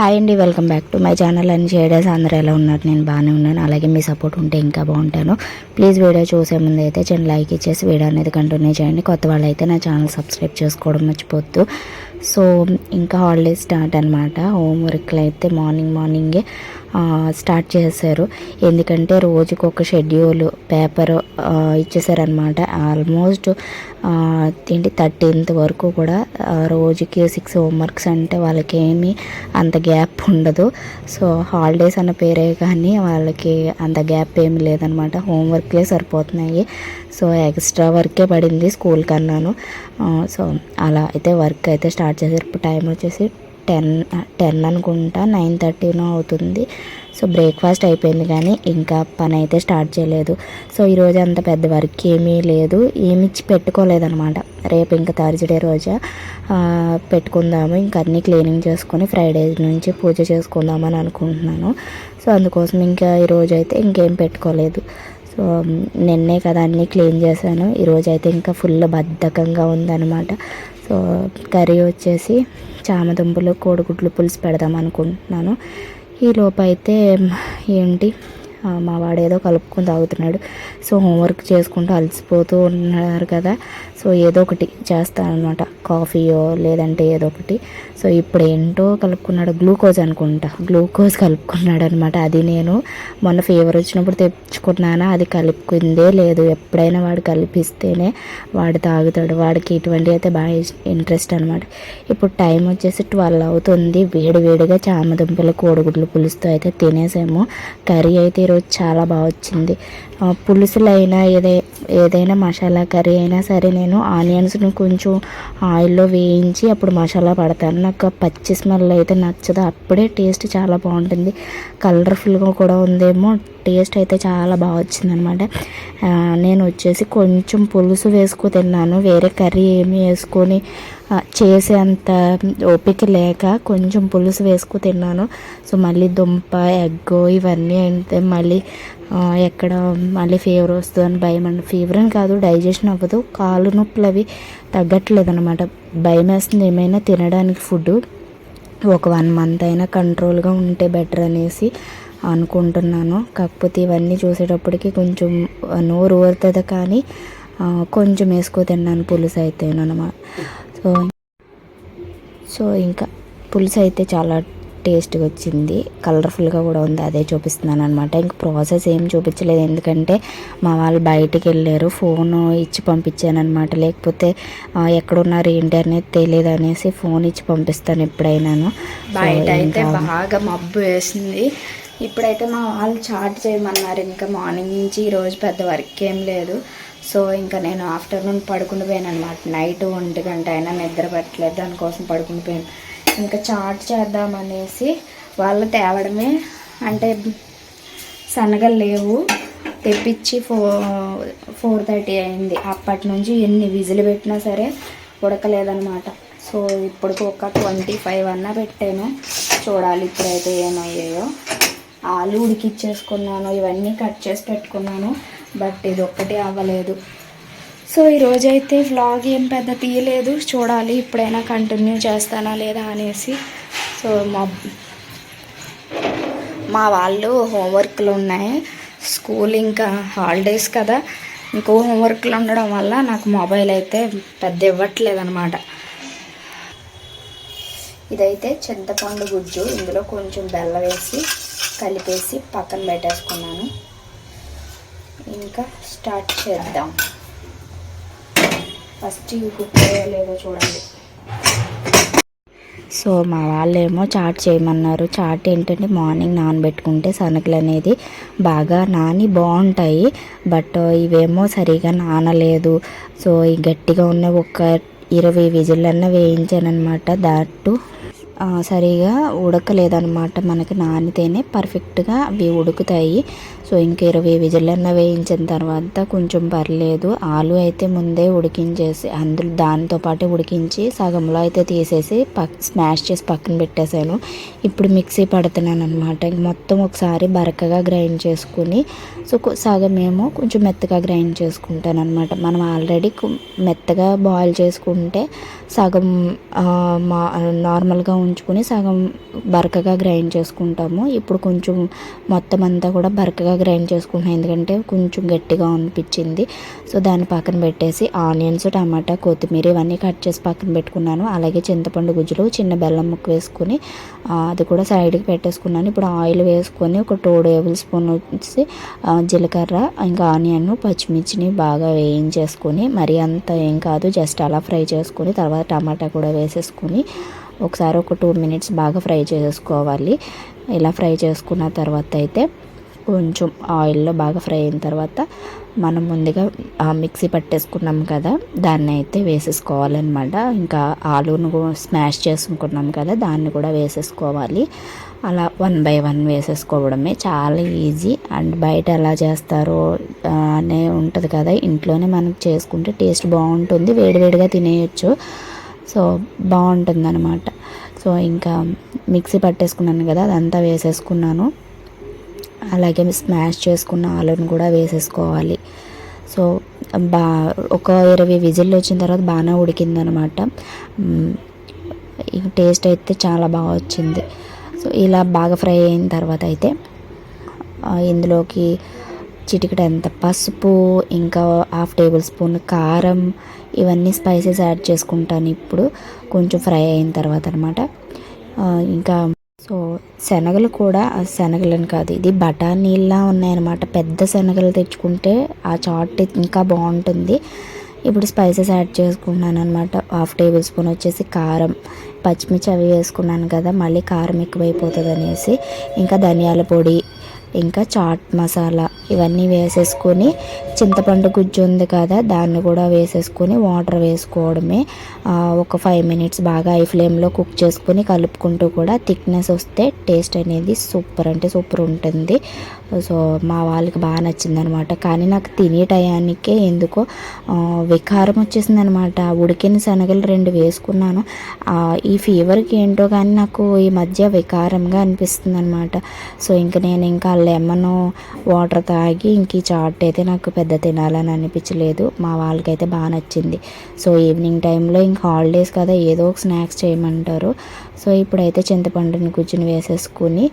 Hi అండి welcome back to my channel and shaders అందరూ ఎలా ఉన్నారు? నేను బాగానే ఉన్నాను. అలాగే మీ సపోర్ట్ ఉంటే ఇంకా బాగుంటాను. ప్లీజ్ వీడియో చూసే ముందు అయితే చిన్న లైక్ ఇచ్చేసి వీడియో అనేది కంటిన్యూ చేయండి. కొత్త వాళ్ళు అయితే నా ఛానల్ సబ్స్క్రైబ్ చేసుకోవడం మర్చిపోద్దు సో ఇంకా హాలిడేస్ స్టార్ట్ అనమాట హోంవర్క్లు అయితే మార్నింగ్ మార్నింగే స్టార్ట్ చేశారు. ఎందుకంటే రోజుకి ఒక షెడ్యూల్ పేపర్ ఇచ్చేసారనమాట ఆల్మోస్ట్ ఏంటి థర్టీన్త్ వరకు కూడా రోజుకి సిక్స్ హోంవర్క్స్ అంటే వాళ్ళకి ఏమీ అంత గ్యాప్ ఉండదు. సో హాలిడేస్ అన్న పేరే కానీ వాళ్ళకి అంత గ్యాప్ ఏమి లేదనమాట హోంవర్క్లే సరిపోతున్నాయి. సో ఎక్స్ట్రా వర్కే పడింది స్కూల్ కన్నాను. సో అలా అయితే వర్క్ అయితే స్టార్ట్ చేశారు. ఇప్పుడు టైం వచ్చేసి టెన్ టెన్ అనుకుంటా నైన్ థర్టీనో అవుతుంది. సో బ్రేక్ఫాస్ట్ అయిపోయింది కానీ ఇంకా పని అయితే స్టార్ట్ చేయలేదు. సో ఈరోజు అంత పెద్ద వర్క్ ఏమీ లేదు. ఏమి ఇచ్చి పెట్టుకోలేదనమాట. రేపు ఇంకా థర్స్డే రోజా పెట్టుకుందాము. ఇంకా అన్నీ క్లీనింగ్ చేసుకొని ఫ్రైడే నుంచి పూజ చేసుకుందామని అనుకుంటున్నాను. సో అందుకోసం ఇంకా ఈరోజు అయితే ఇంకేం పెట్టుకోలేదు. సో నిన్నే కదా అన్నీ క్లీన్ చేశాను. ఈరోజు అయితే ఇంకా ఫుల్ బద్ధకంగా ఉందన్నమాట సో కర్రీ వచ్చేసి చామదుంపలు కోడిగుడ్లు పులుసు పెడదాం అనుకుంటున్నాను. ఈ అయితే ఏంటి? మా వాడు ఏదో కలుపుకొని తాగుతున్నాడు. సో హోంవర్క్ చేసుకుంటూ అలసిపోతూ ఉన్నారు కదా. సో ఏదో ఒకటి చేస్తాను అనమాట కాఫీయో లేదంటే ఏదో ఒకటి. సో ఇప్పుడు ఏంటో కలుపుకున్నాడు గ్లూకోజ్ అనుకుంటా. గ్లూకోజ్ కలుపుకున్నాడు అనమాట అది నేను మొన్న ఫీవర్ వచ్చినప్పుడు తెచ్చుకున్నానా అది కలుపుకుందే లేదు. ఎప్పుడైనా వాడు కలిపిస్తేనే వాడు తాగుతాడు. వాడికి ఇటువంటి అయితే బాగా ఇంట్రెస్ట్ అనమాట ఇప్పుడు టైం వచ్చేసి ట్వెల్వ్ అవుతుంది. వేడి వేడిగా చామదుంపలు కోడిగుడ్లు పులుసుతో అయితే తినేసాము. కర్రీ అయితే ఈరోజు చాలా బాగా వచ్చింది. పులుసులైనా ఏదై ఏదైనా మసాలా కర్రీ అయినా సరే నేను నేను ఆనియన్స్ని కొంచెం ఆయిల్లో వేయించి అప్పుడు మసాలా పడతాను. నాకు పచ్చి స్మెల్ అయితే నచ్చదు. అప్పుడే టేస్ట్ చాలా బాగుంటుంది. కలర్ఫుల్గా కూడా ఉందేమో టేస్ట్ అయితే చాలా బాగా వచ్చింది అనమాట నేను వచ్చేసి కొంచెం పులుసు వేసుకు తిన్నాను. వేరే కర్రీ ఏమి వేసుకొని చేసేంత ఓపిక లేక కొంచెం పులుసు వేసుకు తిన్నాను. సో మళ్ళీ దుంప ఎగ్ ఇవన్నీ అంటే మళ్ళీ ఎక్కడ మళ్ళీ ఫీవర్ వస్తుందని భయం అండి. ఫీవర్ అని కాదు డైజెషన్ అవ్వదు. కాలు నొప్పులు అవి తగ్గట్లేదు అనమాట భయం వేస్తుంది ఏమైనా తినడానికి ఫుడ్ ఒక వన్ మంత్ అయినా కంట్రోల్గా ఉంటే బెటర్ అనేసి అనుకుంటున్నాను. కాకపోతే ఇవన్నీ చూసేటప్పటికి కొంచెం నోరు ఊరుతుంది కానీ కొంచెం వేసుకో తిన్నాను పులుసు అయితే అనమాట సో సో ఇంకా పులుసు అయితే చాలా టేస్ట్గా వచ్చింది. కలర్ఫుల్గా కూడా ఉంది. అదే చూపిస్తున్నాను అనమాట ఇంక ప్రాసెస్ ఏం చూపించలేదు. ఎందుకంటే మా వాళ్ళు బయటికి వెళ్ళారు. ఫోన్ ఇచ్చి పంపించాను అనమాట లేకపోతే ఎక్కడున్నారు ఏంటి అనేది తెలియదు అనేసి ఫోన్ ఇచ్చి పంపిస్తాను ఎప్పుడైనాను. బయట అయితే బాగా మబ్బు వేసింది. ఇప్పుడైతే మా వాళ్ళు చాట్ చేయమన్నారు. ఇంకా మార్నింగ్ నుంచి ఈరోజు పెద్ద వర్క్ ఏం లేదు. సో ఇంకా నేను ఆఫ్టర్నూన్ పడుకుని పోయాను అనమాట నైట్ ఒంటి గంట అయినా నిద్ర పెట్టలేదు. దానికోసం పడుకుని పోయాను. ఇంకా చాట్ చేద్దామనేసి వాళ్ళు తేవడమే అంటే సన్నగా లేవు. తెప్పించి ఫో ఫోర్ థర్టీ అయింది. అప్పటి నుంచి ఎన్ని విజిల్ పెట్టినా సరే ఉడకలేదనమాట సో ఇప్పుడు ఒక ట్వంటీ ఫైవ్ అన్నా పెట్టాను. చూడాలి ఇప్పుడైతే ఏమయ్యాయో. ఆలు ఉడికిచ్చేసుకున్నాను ఇవన్నీ కట్ చేసి పెట్టుకున్నాను బట్ ఇది ఒక్కటి అవ్వలేదు. సో ఈరోజైతే వ్లాగ్ ఏం పెద్ద తీయలేదు. చూడాలి ఇప్పుడైనా కంటిన్యూ చేస్తానా లేదా అనేసి. సో మా మా వాళ్ళు హోంవర్క్లు ఉన్నాయి. స్కూల్ ఇంకా హాలిడేస్ కదా. ఇంకో హోంవర్క్లు ఉండడం వల్ల నాకు మొబైల్ అయితే పెద్ద ఇవ్వట్లేదు అనమాట ఇదైతే చింతపండు గుజ్జు ఇందులో కొంచెం బెల్లం వేసి కలిపేసి పక్కన పెట్టేసుకున్నాను. ఇంకా స్టార్ట్ చేద్దాం. ఫస్ట్ ఇవి కుక్ లేదో చూడండి. సో మా వాళ్ళేమో చాట్ చేయమన్నారు. చాట్ ఏంటంటే మార్నింగ్ నానబెట్టుకుంటే సనకలు అనేది బాగా నాని బాగుంటాయి. బట్ ఇవేమో సరిగా నానలేదు. సో ఈ గట్టిగా ఉన్న ఒక ఇరవై విజిల్లన్నా వేయించానమాట దాటు ఆ, సరిగా ఉడకలేదన్నమాట మనకి నానితేనే పర్ఫెక్ట్గా అవి ఉడుకుతాయి. సో ఇంక ఇరవై విజిలన్న వేయించిన తర్వాత కొంచెం పర్లేదు. ఆలు అయితే ముందే ఉడికించేసి అందులో దానితో పాటు ఉడికించి సగంలో అయితే తీసేసి పక్ స్మాష్ చేసి పక్కన పెట్టేశాను. ఇప్పుడు మిక్సీ పడుతున్నాను అనమాట ఇంక మొత్తం ఒకసారి బరకగా గ్రైండ్ చేసుకుని సో సగం ఏమో కొంచెం మెత్తగా గ్రైండ్ చేసుకుంటాను అనమాట మనం ఆల్రెడీ మెత్తగా బాయిల్ చేసుకుంటే సగం మా నార్మల్గా ఉంచుకొని సగం బరకగా గ్రైండ్ చేసుకుంటాము. ఇప్పుడు కొంచెం మొత్తం అంతా కూడా బరకగా గ్రైండ్ చేసుకుంటున్నాను ఎందుకంటే కొంచెం గట్టిగా అనిపించింది. సో దాన్ని పక్కన పెట్టేసి ఆనియన్స్ టమాటా కొత్తిమీర ఇవన్నీ కట్ చేసి పక్కన పెట్టుకున్నాను. అలాగే చింతపండు గుజ్జులు చిన్న బెల్లం ముక్క వేసుకుని అది కూడా సైడ్కి పెట్టేసుకున్నాను. ఇప్పుడు ఆయిల్ వేసుకొని ఒక టూ టేబుల్ స్పూన్ వచ్చి జీలకర్ర ఇంకా ఆనియన్ పచ్చిమిర్చిని బాగా వేయించేసుకొని మరి అంత ఏం కాదు. జస్ట్ అలా ఫ్రై చేసుకొని తర్వాత టమాటా కూడా వేసేసుకొని ఒకసారి ఒక టూ మినిట్స్ బాగా ఫ్రై చేసుకోవాలి. ఇలా ఫ్రై చేసుకున్న తర్వాత అయితే కొంచెం ఆయిల్లో బాగా ఫ్రై అయిన తర్వాత మనం ముందుగా ఆ మిక్సీ పట్టేసుకున్నాం కదా దాన్ని అయితే వేసేసుకోవాలన్నమాట. ఇంకా ఆలూను కూడా స్మాష్ చేసుకున్నాం కదా దాన్ని కూడా వేసేసుకోవాలి. అలా వన్ బై వన్ వేసేసుకోవడమే. చాలా ఈజీ. అండ్ బయట ఎలా చేస్తారో అనే ఉంటుంది కదా ఇంట్లోనే మనం చేసుకుంటే టేస్ట్ బాగుంటుంది. వేడివేడిగా తినేయచ్చు. సో బాగుంటుంది అనమాట సో ఇంకా మిక్సీ పట్టేసుకున్నాను కదా అదంతా వేసేసుకున్నాను. అలాగే స్మాష్ చేసుకున్న ఆలును కూడా వేసేసుకోవాలి. సో బా ఒక ఇరవై విజిల్లు వచ్చిన తర్వాత బాగానే ఉడికిందనమాట. టేస్ట్ అయితే చాలా బాగా వచ్చింది. సో ఇలా బాగా ఫ్రై అయిన తర్వాత అయితే ఇందులోకి ఇందులోకి అంత పసుపు ఇంకా హాఫ్ టేబుల్ స్పూన్ కారం ఇవన్నీ స్పైసెస్ యాడ్ చేసుకుంటాను ఇప్పుడు. కొంచెం ఫ్రై అయిన తర్వాత అనమాట. ఇంకా సో శనగలు కూడా శనగలని కాదు ఇది బఠానీలా ఉన్నాయన్నమాట. పెద్ద శనగలు తెచ్చుకుంటే ఆ చాట్ ఇంకా బాగుంటుంది. ఇప్పుడు స్పైసెస్ యాడ్ చేసుకున్నాను అనమాట హాఫ్ టేబుల్ స్పూన్ వచ్చేసి కారం. పచ్చిమిర్చి అవి వేసుకున్నాను కదా మళ్ళీ కారం ఎక్కువైపోతుంది అనేసి ఇంకా ధనియాల పొడి ఇంకా చాట్ మసాలా ఇవన్నీ వేసేసుకొని చింతపండు గుజ్జు ఉంది కదా దాన్ని కూడా వేసేసుకొని వాటర్ వేసుకోవడమే. ఒక ఫైవ్ మినిట్స్ బాగా ఐ ఫ్లేమ్లో కుక్ చేసుకొని కలుపుకుంటూ కూడా థిక్నెస్ వస్తే టేస్ట్ అనేది సూపర్ అంటే సూపర్ ఉంటుంది. సో మా వాళ్ళకి బాగా నచ్చిందనమాట. కానీ నాకు తినే టయానికే ఎందుకో వికారం వచ్చేసింది అనమాట ఉడికిన శనగలు రెండు వేసుకున్నాను. ఈ ఫీవర్కి ఏంటో కానీ నాకు ఈ మధ్య వికారంగా అనిపిస్తుంది అనమాట సో ఇంక నేను ఇంకా లెమన్ వాటర్ తాగి ఇంక ఈ చాట్ అయితే నాకు పెద్ద తినాలని అనిపించలేదు. మా వాళ్ళకైతే బాగా నచ్చింది. సో ఈవినింగ్ టైంలో ఇంక హాలిడేస్ కదా ఏదో ఒక స్నాక్స్ చేయమంటారు. సో ఇప్పుడైతే చింతపండుని కూర్చుని వేసేసుకుని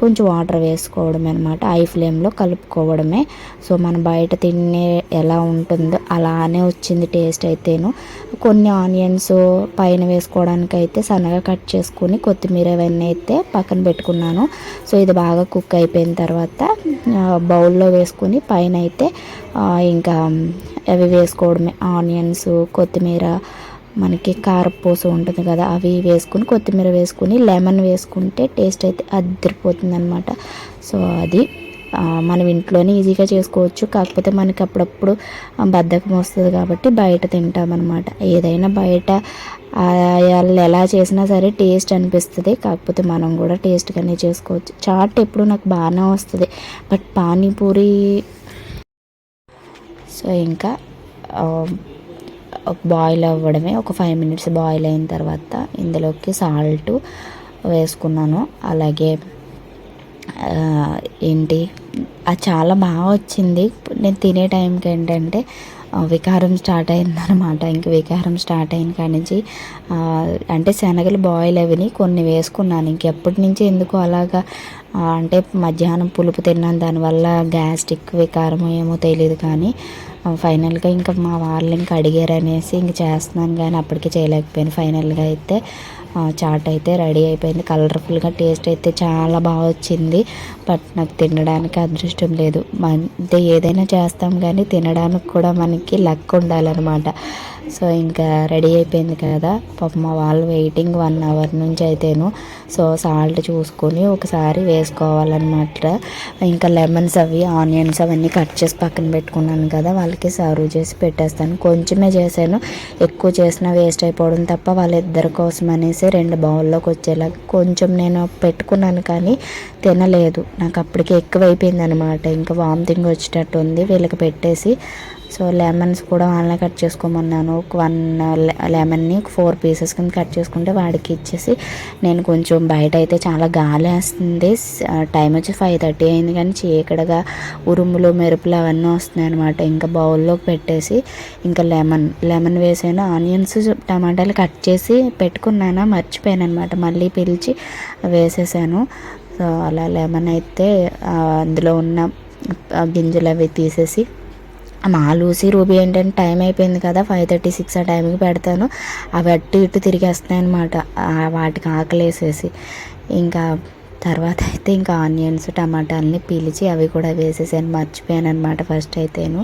కొంచెం వాటర్ వేసుకోవడం అనమాట ఐ ఫ్లేమ్లో కలుపుకోవడమే. సో మనం బయట తినే ఎలా ఉంటుందో అలానే వచ్చింది టేస్ట్ అయితేను. కొన్ని ఆనియన్స్ పైన వేసుకోవడానికి అయితే సన్నగా కట్ చేసుకుని కొత్తిమీర ఇవన్నీ అయితే పక్కన పెట్టుకున్నాను. సో ఇది బాగా కుక్ అయిపోయిన తర్వాత బౌల్లో వేసుకుని పైన అయితే ఇంకా అవి వేసుకోవడమే. ఆనియన్స్ కొత్తిమీర మనకి కారపూస ఉంటుంది కదా అవి వేసుకుని కొత్తిమీర వేసుకుని లెమన్ వేసుకుంటే టేస్ట్ అయితే అద్దరిపోతుంది అనమాట సో అది మనం ఇంట్లోనే ఈజీగా చేసుకోవచ్చు. కాకపోతే మనకి అప్పుడప్పుడు బద్ధకం వస్తుంది కాబట్టి బయట తింటామన్నమాట. ఏదైనా బయట వాళ్ళు ఎలా చేసినా సరే టేస్ట్ అనిపిస్తుంది. కాకపోతే మనం కూడా టేస్ట్గానే చేసుకోవచ్చు. చాట్ ఎప్పుడు నాకు బాగానే వస్తుంది. బట్ పానీపూరి సో ఇంకా బాయిల్ అవ్వడమే. ఒక ఫైవ్ మినిట్స్ బాయిల్ అయిన తర్వాత ఇందులోకి సాల్ట్ వేసుకున్నాను. అలాగే ఏంటి? అది చాలా బాగా వచ్చింది. నేను తినే టైంకి ఏంటంటే వికారం స్టార్ట్ అయిందనమాట ఇంక వికారం స్టార్ట్ అయిన కానించి నుంచి అంటే శనగలు బాయిల్ అవిని కొన్ని వేసుకున్నాను. ఇంకెప్పటి నుంచి ఎందుకు అలాగా అంటే మధ్యాహ్నం పులుపు తిన్నాను. దానివల్ల గ్యాస్ట్రిక్ వికారం ఏమో తెలియదు కానీ ఫైనల్గా ఇంకా మా వాళ్ళు ఇంకా అడిగారు అనేసి ఇంక చేస్తున్నాను కానీ అప్పటికే చేయలేకపోయాను. ఫైనల్గా అయితే చాట్ అయితే రెడీ అయిపోయింది. కలర్ఫుల్గా టేస్ట్ అయితే చాలా బాగా వచ్చింది. బట్ నాకు తినడానికి అదృష్టం లేదు. అంటే ఏదైనా చేస్తాం కానీ తినడానికి కూడా మనకి లక్ ఉండాలన్నమాట. సో ఇంకా రెడీ అయిపోయింది కదా. పాప మా వాళ్ళు వెయిటింగ్ వన్ అవర్ నుంచి అయితేను. సో సాల్ట్ చూసుకొని ఒకసారి వేసుకోవాలన్నమాట. ఇంకా లెమన్స్ అవి ఆనియన్స్ అవన్నీ కట్ చేసి పక్కన పెట్టుకున్నాను కదా. వాళ్ళకి సర్వ్ చేసి పెట్టేస్తాను. కొంచెమే చేశాను. ఎక్కువ చేసినా వేస్ట్ అయిపోవడం తప్ప వాళ్ళిద్దరి కోసం అనేసి రెండు బౌల్లోకి వచ్చేలా కొంచెం నేను పెట్టుకున్నాను కానీ తినలేదు. నాకు అప్పటికి ఎక్కువ అయిపోయింది అనమాట ఇంకా వామిటింగ్ వచ్చేటట్టు ఉంది వీళ్ళకి పెట్టేసి సో లెమన్స్ కూడా వాళ్ళనే కట్ చేసుకోమన్నాను. వన్ లెమన్ని ఫోర్ పీసెస్ కింద కట్ చేసుకుంటే వాడికి ఇచ్చేసి నేను కొంచెం బయట అయితే చాలా గాలి వేస్తుంది టైం వచ్చి ఫైవ్ థర్టీ అయింది కానీ చీకడగా ఉరుములు మెరుపులు అవన్నీ వస్తున్నాయి అనమాట ఇంకా బౌల్లోకి పెట్టేసి ఇంకా లెమన్ లెమన్ వేసాను. ఆనియన్స్ టమాటాలు కట్ చేసి పెట్టుకున్నాను మర్చిపోయాను అనమాట మళ్ళీ పిలిచి వేసేసాను. సో అలా లెమన్ అయితే అందులో ఉన్న గింజలు అవి తీసేసి మా లూసీ రూబీ ఏంటంటే టైం అయిపోయింది కదా ఫైవ్ థర్టీ సిక్స్ ఆ టైంకి పెడతాను. అవి అటు ఇటు తిరిగేస్తున్నాయి అనమాట వాటికి ఆకలి వేసేసి. ఇంకా తర్వాత అయితే ఇంకా ఆనియన్స్ టమాటాలని పిలిచి అవి కూడా వేసేసాను. మర్చిపోయాను అనమాట ఫస్ట్ అయితేను.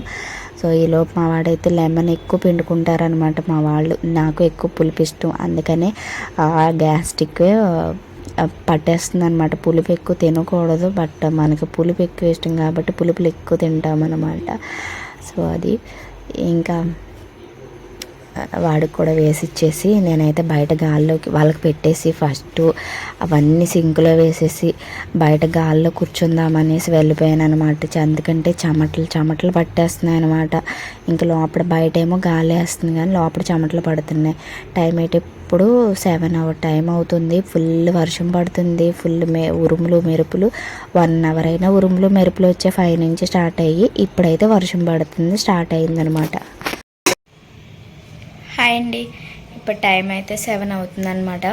సో ఈలోపు మా వాడైతే లెమన్ ఎక్కువ పిండుకుంటారనమాట మా వాళ్ళు. నాకు ఎక్కువ పులుపు ఇష్టం. అందుకనే గ్యాస్ట్రిక్ పట్టేస్తుంది అనమాట పులుపు ఎక్కువ తినకూడదు బట్ మనకు పులుపు ఎక్కువ ఇష్టం కాబట్టి పులుపులు ఎక్కువ తింటామన్నమాట. సో అది ఇంకా వాడికి కూడా వేసి ఇచ్చేసి నేనైతే బయట గాల్లోకి వాళ్ళకి పెట్టేసి ఫస్ట్ అవన్నీ సింకులో వేసేసి బయట గాల్లో కూర్చుందామనేసి వెళ్ళిపోయాను అనమాట ఎందుకంటే చెమటలు చెమటలు పట్టేస్తున్నాయి అనమాట ఇంకా లోపల బయట ఏమో గాలి వేస్తుంది కానీ లోపల చెమటలు పడుతున్నాయి. టైం అయితే ఇప్పుడు సెవెన్ అవర్ టైం అవుతుంది. ఫుల్ వర్షం పడుతుంది. ఫుల్ మే ఉరుములు మెరుపులు. వన్ అవర్ అయినా ఉరుములు మెరుపులు వచ్చే ఫైవ్ నుంచి స్టార్ట్ అయ్యి ఇప్పుడైతే వర్షం పడుతుంది స్టార్ట్ అయిందనమాట హాయ్ అండి. ఇప్పుడు టైం అయితే సెవెన్ అవుతుందన్నమాట.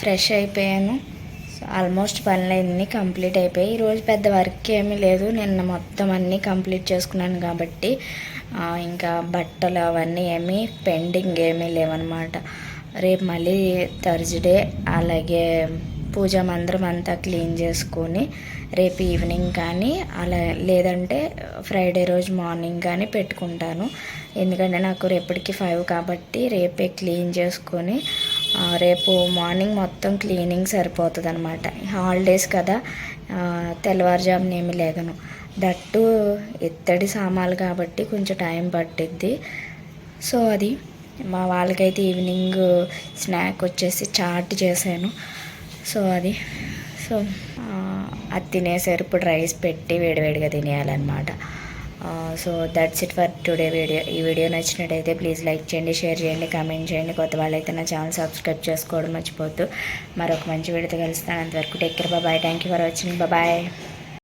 ఫ్రెష్ అయిపోయాను. ఆల్మోస్ట్ పనులన్నీ కంప్లీట్ అయిపోయాయి. ఈరోజు పెద్ద వర్క్ ఏమీ లేదు. నిన్న మొత్తం అన్నీ కంప్లీట్ చేసుకున్నాను కాబట్టి ఇంకా బట్టలు అవన్నీ ఏమీ పెండింగ్ ఏమీ లేవన్నమాట. రేపు మళ్ళీ థర్స్డే అలాగే పూజ మందిరం అంతా క్లీన్ చేసుకొని రేపు ఈవినింగ్ కానీ అలా లేదంటే ఫ్రైడే రోజు మార్నింగ్ కానీ పెట్టుకుంటాను. ఎందుకంటే నాకు రేపటికి ఫైవ్ కాబట్టి రేపే క్లీన్ చేసుకొని రేపు మార్నింగ్ మొత్తం క్లీనింగ్ సరిపోతుంది అనమాట హాలిడేస్ కదా తెల్లవారుజామున ఏమి లేగను దట్టు ఇత్తడి సామాన్లు కాబట్టి కొంచెం టైం పట్టిద్ది. సో అది మా వాళ్ళకైతే ఈవినింగ్ స్నాక్ వచ్చేసి చాట్ చేశాను. సో అది. సో అది తినేసారు ఇప్పుడు రైస్ పెట్టి వేడివేడిగా తినేయాలన్నమాట. So that's it for today video ఈ వీడియో నచ్చినట్టయితే ప్లీజ్ లైక్ చేయండి షేర్ చేయండి కామెంట్ చేయండి. కొత్త వాళ్ళైతే నా ఛానల్ సబ్స్క్రైబ్ చేసుకోవడం మర్చిపోద్దు మరొక మంచి వీడియోతో కలుస్తాను. అంతవరకు take care bye thank you for watching bye